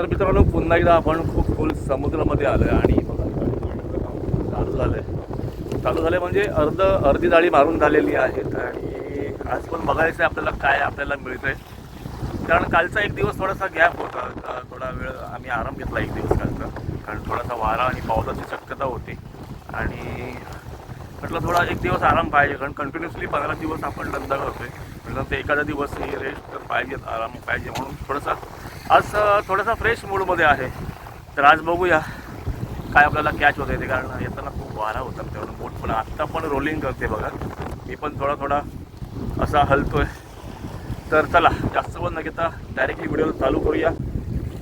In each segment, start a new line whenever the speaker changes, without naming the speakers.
तर मित्रांनो पुन्हा एकदा आपण खूप खोल समुद्रामध्ये आलो आहे आणि चालू झालं आहे चालू झालं म्हणजे अर्ध अर्धी जाळी मारून झालेली आहेत आणि आज पण बघायचं आहे आपल्याला काय आपल्याला मिळतं आहे कारण कालचा एक दिवस थोडासा गॅप होता. थोडा वेळ आम्ही आराम घेतला एक दिवस कालचा. कारण थोडासा वारा आणि पावसाची शक्यता होती. आणि म्हटलं थोडा एक दिवस आराम पाहिजे. कारण कंटिन्युअसली पंधरा दिवस आपण धंदा करतोय म्हटलं ते एखादा दिवस ही रेस्ट तर पाहिजे आराम पाहिजे म्हणून थोडासा आज थोडासा फ्रेश मूडमध्ये आहे. तर आज बघूया काय आपल्याला कॅच होतं ते कारण येताना खूप वारा होता त्यावर बोट पण आत्ता पण रोलिंग करते बघा. मी पण थोडा थोडा असा हलतोय. तर चला जास्त पण न घेता डायरेक्टली व्हिडिओ चालू करूया.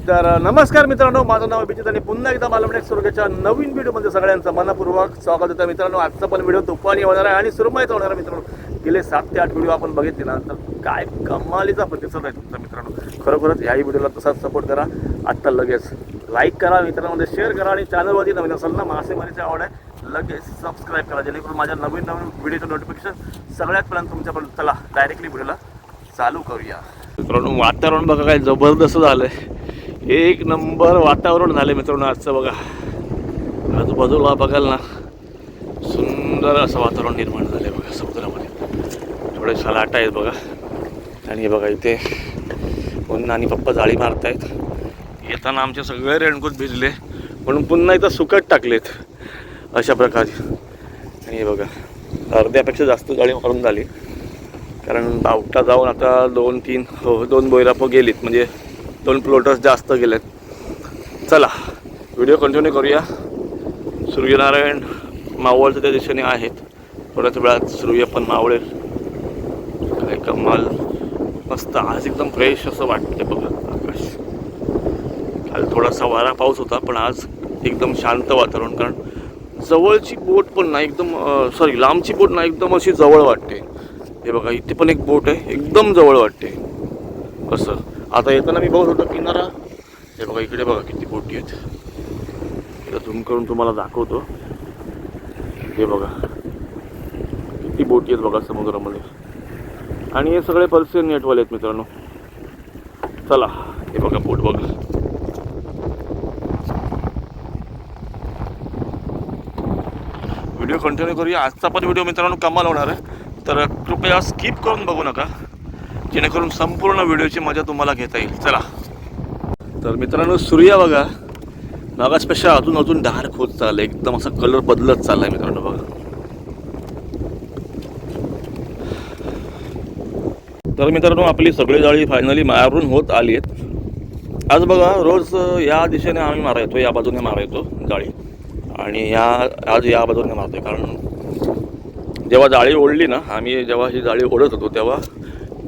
तर नमस्कार मित्रांनो माझं नाव अभिजित आणि पुन्हा एकदा मालवणे सुरगेच्या नवीन व्हिडिओमध्ये सगळ्यांचं मनपूर्वक स्वागत होतं. मित्रांनो आजचा पण व्हिडिओ तुफानी होणार आहे आणि सुरमयचा होणार आहे मित्रांनो. गेले सात ते आठ व्हिडिओ आपण बघितले ना तर काय कमालीचा प्रतिसाद आहे तुमचा मित्रांनो. खरोखरच ह्याही व्हिडिओला तसाच सपोर्ट करा. आत्ता लगेच लाईक करा मित्रांमध्ये शेअर करा आणि चॅनलवरती नवीन असेल ना मासेमारीची आवड आहे लगेच सबस्क्राईब करा. जेणेकरून माझ्या नवीन नवीन व्हिडिओचं नोटिफिकेशन सगळ्यात पहिल्यांदा तुमच्यापर्यंत चला डायरेक्टली व्हिडिओला चालू करूया. मित्रांनो वातावरण बघा काय जबरदस्त झालं आहे एक नंबर वातावरण झालं मित्रांनो आजचं बघा. आजूबाजूला बघाल ना सुंदर असं वातावरण निर्माण झालंय बघा समुद्रामध्ये. थोडे सलाट आहेत बघा. आणि हे बघा इथे पुन्हा आणि पप्पा जाळी मारतायत. येताना आमचे सगळे रेणकोट भिजले म्हणून पुन्हा इथं सुकट टाकलेत अशा प्रकारे. आणि हे बघा अर्ध्यापेक्षा जास्त जाळी मारून झाली. कारण बावटा जाऊन आता दोन तीन हो दोन बोयरापो गेलीत. म्हणजे दोन प्लोटर्स जास्त गेलेत. चला व्हिडिओ कंटिन्यू करूया. सूर्यनारायण मावळचं त्या दिशेने आहेत. थोड्याच वेळात सूर्य पण मावळेल. काय कमाल. मस्त आज एकदम फ्रेश असं वाटते बघा आकाश. काल थोडासा वारा पाऊस होता पण आज एकदम शांत वातावरण कारण जवळची बोट पण नाही एकदम सॉरी लांबची बोट नाही एकदम अशी जवळ वाटते. हे बघा इथे पण एक बोट आहे एकदम जवळ वाटते. असं आता येताना मी बघत होतो किनारा. हे बघा इकडे बघा किती बोटी आहेत. झूम करून तुम्हाला दाखवतो. हे बघा. किती बोटी आहेत बघा समुद्रामध्ये. आणि हे सगळे पल्से नेटवाले आहेत मित्रांनो. चला हे बघा बोट बघा. व्हिडिओ कंटिन्यू करूया. आजचा पण व्हिडिओ मित्रांनो कमाल होणार आहे. तर कृपया स्किप करून बघू नका. जेणेकरून संपूर्ण व्हिडिओची मजा तुम्हाला घेता येईल. चला. तर मित्रांनो सूर्य बघा. मागासपेक्षा अजून अजून डार्क होत चाललं एकदम असा कलर बदलत चाललाय मित्रांनो बघा. तर मित्रांनो आपली सगळी जाळी फायनली मारून होत आली आहेत. आज बघा रोज या दिशेने आम्ही मारायचो या बाजूने मारायचो जाळी. आणि या आज या बाजूने मारतोय कारण जेव्हा जाळी ओढली ना आम्ही जेव्हा ही जाळी ओढत होतो तेव्हा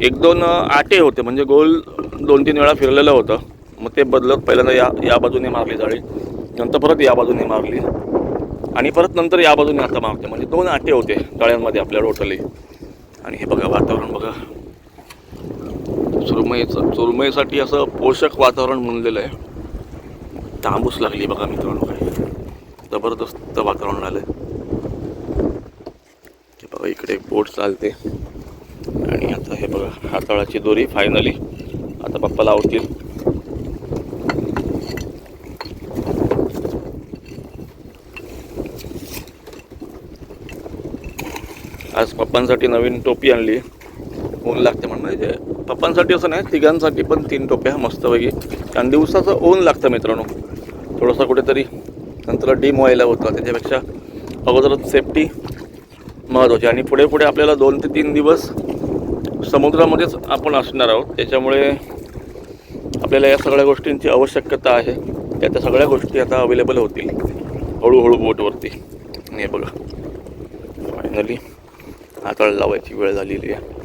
एक दोन आटे होते म्हणजे गोल दोन तीन वेळा फिरलेलं होतं. मग ते बदलत पहिल्यांदा या या बाजूने मारली जाळी नंतर परत या बाजूने मारली. आणि परत नंतर या बाजूने आता मारते म्हणजे दोन आटे होते जाळ्यांमध्ये आपल्या टोटली. आणि हे बघा वातावरण बघा. सुरमईचं सुरमईसाठी असं पोषक वातावरण म्हणलेलं आहे. तांबूस लागली बघा मित्रांनो काय जबरदस्त वातावरण आलं आहे बघा इकडे बोट चालते. आणि आता हे बघा हाताळाची दोरी फायनली आता पप्पा लावतील. आज पप्पांसाठी नवीन टोपी आणली. ऊन लागते म्हणून ते पप्पांसाठी असं नाही तिघांसाठी पण तीन टोप्या मस्तपैकी. कारण दिवसाचं ऊन लागतं मित्रांनो. थोडंसं कुठेतरी नंतर डीम व्हायला होतं. त्याच्यापेक्षा अगोदरच सेफ्टी महत्त्वाची आणि पुढे पुढे आपल्याला दोन ते तीन दिवस समुद्रामध्येच आपण असणार आहोत. त्याच्यामुळे आपल्याला या सगळ्या गोष्टींची आवश्यकता आहे. त्या त्या सगळ्या गोष्टी आता अवेलेबल होतील. हळूहळू बोटवरती आणि हे बघा. फायनली हाताळ लावायची वेळ झालेली आहे.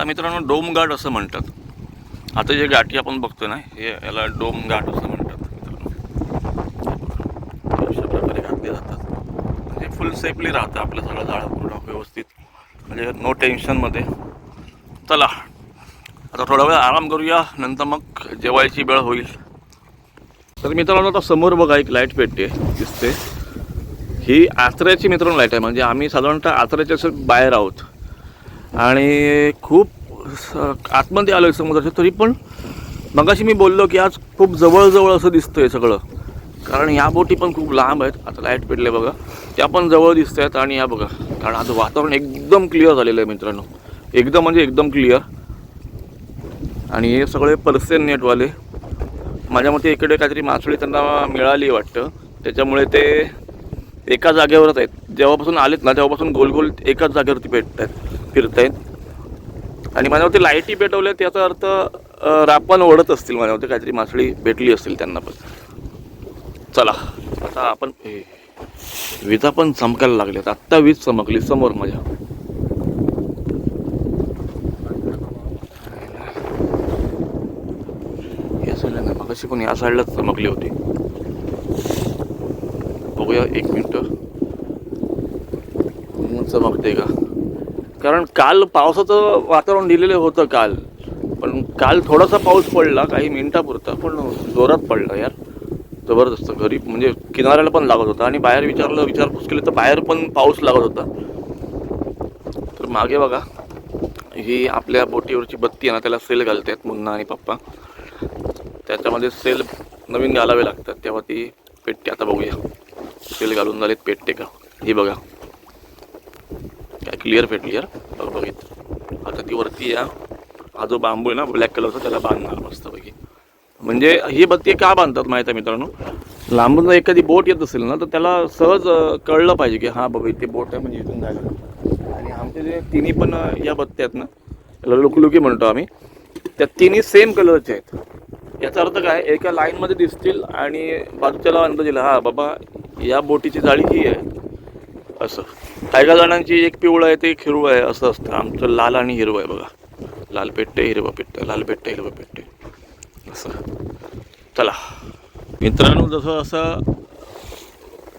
याला मित्रांनो डोम असं म्हणतात. आता जे गाठी आपण बघतो ना हे याला डोम असं म्हणतात. मित्रांनो अशा प्रकारे घातले जातात म्हणजे फुल सेफली राहतं आपलं सगळं झाडं पूर्ण व्यवस्थित. म्हणजे नो टेन्शनमध्ये चला आता थोडा वेळ आराम करूया नंतर मग जेवायची वेळ होईल. तर मित्रांनो आता समोर बघा एक लाइट पेटते दिसते. ही आचऱ्याची मित्रांनो लाइट आहे. म्हणजे आम्ही साधारणतः आचऱ्याच्या असं बाहेर आहोत. आणि खूप स- आतमध्ये आलो आहे समुद्राच्या तरी पण मगाशी मी बोललो की आज खूप जवळजवळ असं दिसतं आहे सगळं. कारण ह्या बोटी पण खूप लांब आहेत. आता लाइट पेटले बघा. त्या पण जवळ दिसत आहेत आणि या बघा. कारण आज वातावरण एकदम क्लिअर झालेलं आहे मित्रांनो. एकदम म्हणजे एकदम क्लिअर आणि हे सगळे पर्सेन नेटवाले माझ्या मते इकडे काहीतरी मासळी त्यांना मिळाली वाटतं. त्याच्यामुळे ते एका जागेवरच आहेत. जेव्हापासून आलेत ना तेव्हापासून गोल गोल एकाच जागेवरती पेटत आहेत फिरत आहेत आणि माझ्यावरती मते लाईटी पेटवल्या त्याचा अर्थ रापण ओढत असतील माझ्यावरती काहीतरी मासळी भेटली असतील त्यांना पण. चला आता आपण विजा पण चमकायला लागल्यात. आत्ता वीज चमकली समोर माझ्या या साईडला नाही मगाशी पण या साईडलाच चमकली होती. बघूया एक मिनिट. चमकते का? कारण काल पावसाचं वातावरण दिलेलं होतं काल. पण काल थोडासा पाऊस पडला काही मिनिटापुरता पण जोरात पडला यार. जबरदस्त घरी म्हणजे किनाऱ्याला पण लागत होता. आणि बाहेर विचारलं विचारपूस केली तर बाहेर पण पाऊस लागत होता. तर मागे बघा ही आपल्या बोटीवरची बत्ती आहे ना त्याला सेल घालतात मुन्ना आणि पप्पा. त्याच्यामध्ये सेल नवीन घालावे लागतात. तेव्हा ती पेटते आता बघूया. सेल घालून झालेत पेट्टे का? ही बघा. काय क्लिअर फेट क्लिअर बघ बघित आता ती वरती या. हा जो बांबू आहे ना ब्लॅक कलरचा त्याला बांधणार मस्तपैकी म्हणजे ही बत्ती का बांधतात माहीत आहे मित्रांनो? लांबून जर एखादी बोट येत असेल ना तर त्याला सहज कळलं पाहिजे की हां बाबा इथे बोट आहे म्हणजे इथून जायला. आणि आमचे जे तिन्ही पण या बत्त्या आहेत ना त्याला लुकलुकी म्हणतो आम्ही त्या तिन्ही सेम कलरचे आहेत. याचा अर्थ काय? एका लाईनमध्ये दिसतील आणि बाजूच्याला अंदाज येईल हां बाबा या बोटीची जाळी ही आहे. असं. काही काही जणांची एक पिवळं आहे ते एक हिरवं आहे असं असतं. आमचं लाल आणि हिरवं आहे बघा. लाल पेट्टे हिरवं पेट्टे लाल पेट्टे हिरवं पेट्टे. असं. चला. मित्रांनो जसं असं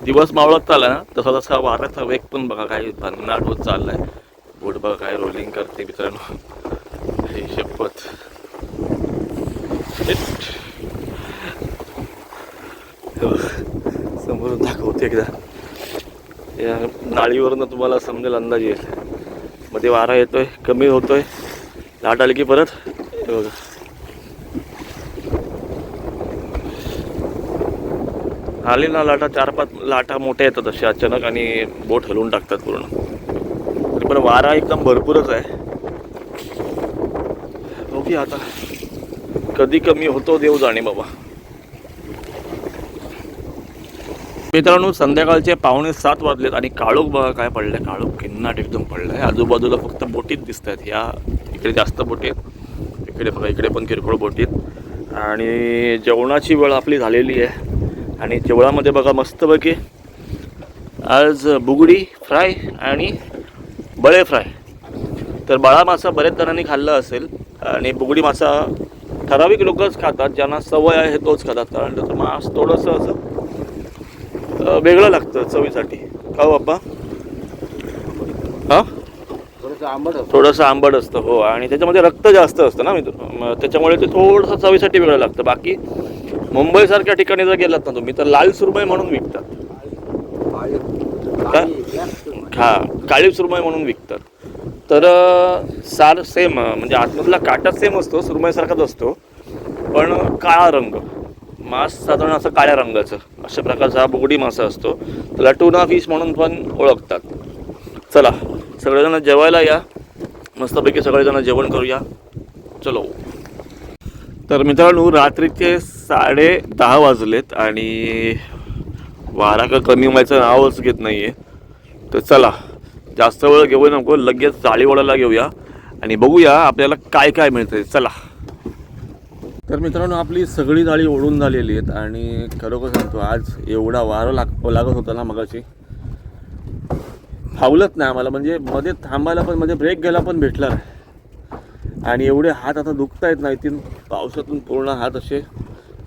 दिवस मावळत चालला ना तसा तसा वाऱ्याचा वेग पण बघा काय भन्नाट होत चाललाय. बोट बघा काय रोलिंग करते मित्रांनो. हे शपथ. समोरून दाखवते एकदा. या नाळीवरनं तुम्हाला समजेल अंदाज येईल. मध्ये वारा येतोय कमी होतोय. लाट आली की परत? हे बघा. आली ना लाटा चार पाच लाटा मोठ्या येतात अशा अचानक आणि बोट हलवून टाकतात पूर्ण. पण वारा एकदम भरपूरच आहे. बघूया आता. कधी कमी होतो देव जाणे बाबा. मित्रांनो संध्याकाळचे पावणे सात वाजलेत आणि काळोख बघा काय पडलंय. काळोख किन्नाट एकदम पडलाय. आजूबाजूला फक्त बोटीत दिसत आहेत ह्या इकडे जास्त बोटी आहेत. इकडे बघा इकडे पण किरकोळ बोटीत आणि जेवणाची वेळ आपली झालेली आहे. आणि जेवणामध्ये बघा मस्तपैकी आज बुगडी फ्राय आणि बळे फ्राय. तर बाळा मासा बऱ्याच जणांनी खाल्ला असेल आणि बुगडी मासा ठराविक लोकच खातात. ज्यांना सवय आहे तोच खातात. कारण त्याचं मास थोडंसं असं वेगळं लागतं चवीसाठी. का बाप्पा हां?
थोडंसं आंबट असतं.
थोडंसं आंबट असतं हो. आणि त्याच्यामध्ये रक्त जास्त असतं ना मित्र त्याच्यामुळे ते थोडंसं चवीसाठी वेगळं लागतं. बाकी मुंबईसारख्या ठिकाणी जर गेलात ना तुम्ही तर लाल सुरमई म्हणून विकतात.
काळी-
हा काळी सुरमई म्हणून विकतात. तर सार सेम म्हणजे आतमधला काटा सेम असतो सुरमईसारखाच असतो. पण काळा रंग. मांस साधारण असं काळ्या रंगाचं. अशा प्रकारचा हा बोगडी मासा असतो. त्याला टुना फिश म्हणून पण ओळखतात. चला सगळेजण जेवायला या. मस्तपैकी सगळेजण जेवण करूया. चलो. तर मित्रांनो रात्रीचे साडे दहा वाजलेत आणि वारा का कमी व्हायचं नावच घेत नाही आहे तर चला जास्त वेळ घेऊ नको लगेच जाळीवाड्याला घेऊया. आणि बघूया आपल्याला काय काय मिळतं चला. तर मित्रांनो आपली सगळी जाळी ओढून झालेली आहेत आणि खरोखर सांगतो आज एवढा वारं लाग लागत होता ना मगाशी. फावलत नाही आम्हाला म्हणजे मध्ये थांबायला पण म्हणजे ब्रेक घ्यायला पण भेटला नाही आणि एवढे हात आता दुखत आहेत ना इथून पावसातून पूर्ण हात असे.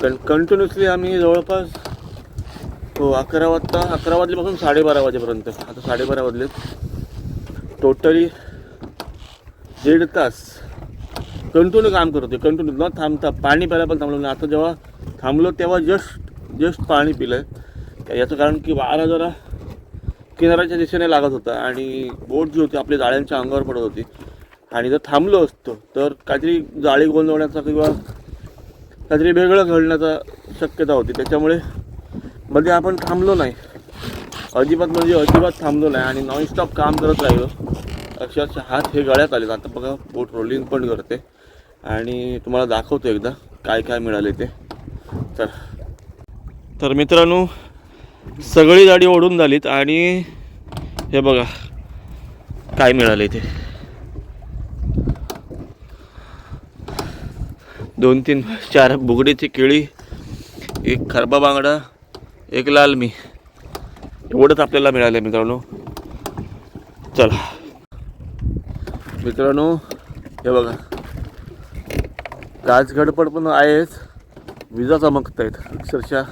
कं कंटिन्युअसली आम्ही जवळपास हो अकरा वाजता अकरा वाजल्यापासून साडेबारा वाजेपर्यंत आता साडेबारा वाजलेत. टोटली दीड तास. कंटिन्यू काम करत होते कंटिन्यू न थांबता पाणी प्यायला पण थांबलो नाही. आता जेव्हा थांबलो तेव्हा जस्ट जस्ट पाणी पिलं. आहे याचं कारण की वारा जरा किनाऱ्याच्या दिशेने लागत होता आणि बोट जी होती आपली जाळ्यांच्या अंगावर पडत होती. आणि जर थांबलो असतो तर काहीतरी जाळी गोंधवण्याचा किंवा काहीतरी वेगळं घडण्याचा शक्यता होती. त्याच्यामुळे मध्ये आपण थांबलो नाही. अजिबात म्हणजे अजिबात थांबलो नाही आणि नॉनस्टॉप काम करत राहिलो. अक्षरशः हात हे गळ्यात आले आता बघा बोट रोलिंग पण करते. आणि तुम्हाला दाखवतो एकदा काय काय मिळाले ते. तर तर मित्रांनो सगळी गाडी ओढून झालीत आणि हे बघा काय मिळाले ते. दोन तीन चार बुगडीची केळी एक खरबा बांगडा एक लाल मी. एवढंच आपल्याला मिळालं मित्रांनो. चला. मित्रांनो हे बघा. काच पण आहेच विजा चमकत आहेत अक्षरशः.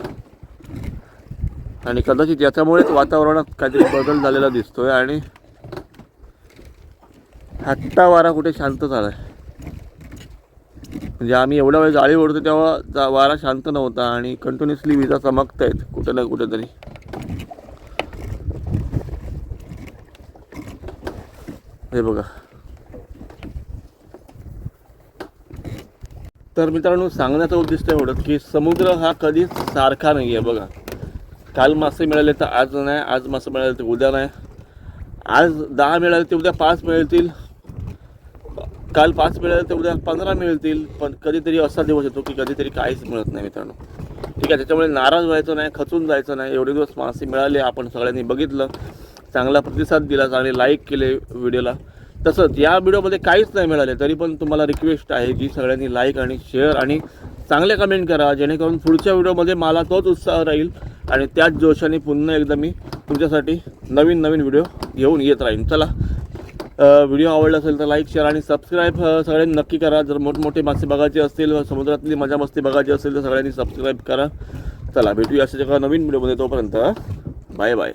आणि कदाचित याच्यामुळेच वातावरणात काहीतरी बदल झालेला दिसतोय आणि हट्टा वारा कुठे शांत झालाय. म्हणजे आम्ही एवढा वेळ जाळी ओढतो तेव्हा जा- वारा शांत नव्हता आणि कंटिन्युअसली विजा चमकत आहेत कुठे ना कुठेतरी. हे बघा. तर मित्रांनो सांगण्याचं उद्दिष्ट एवढं की समुद्र हा कधीच सारखा नाही आहे बघा. काल मासे मिळाले तर आज नाही आज मासे मिळाले तर उद्या नाही. आज दहा मिळाले ते उद्या पाच मिळतील. काल पाच मिळाले तर उद्या पंधरा मिळतील. पण कधीतरी असा दिवस येतो की कधीतरी काहीच मिळत नाही मित्रांनो. ठीक आहे त्याच्यामुळे नाराज व्हायचं नाही खचून जायचं नाही. एवढे दिवस मासे मिळाले आपण सगळ्यांनी बघितलं. चांगला प्रतिसाद दिला चांगले लाईक केले व्हिडिओला तसंच या व्हिडिओमध्ये काहीच नाही मिळाले तरी पण तुम्हाला रिक्वेस्ट आहे की सगळ्यांनी लाईक आणि शेअर आणि चांगले कमेंट करा जेणेकरून पुढच्या व्हिडिओमध्ये मला तोच उत्साह राहील आणि त्याच जोशाने पुन्हा एकदा मी तुमच्यासाठी नवीन नवीन व्हिडिओ घेऊन येत राहीन. चला व्हिडिओ आवडला असेल तर लाईक शेअर आणि सबस्क्राईब सगळ्यांनी नक्की करा. जर मोठमोठे मासे बघायचे असतील समुद्रातली मजा मस्ती बघायची असेल तर सगळ्यांनी सबस्क्राईब करा. चला भेटूया अशा जगा नवीन व्हिडिओमध्ये तोपर्यंत. Bye bye.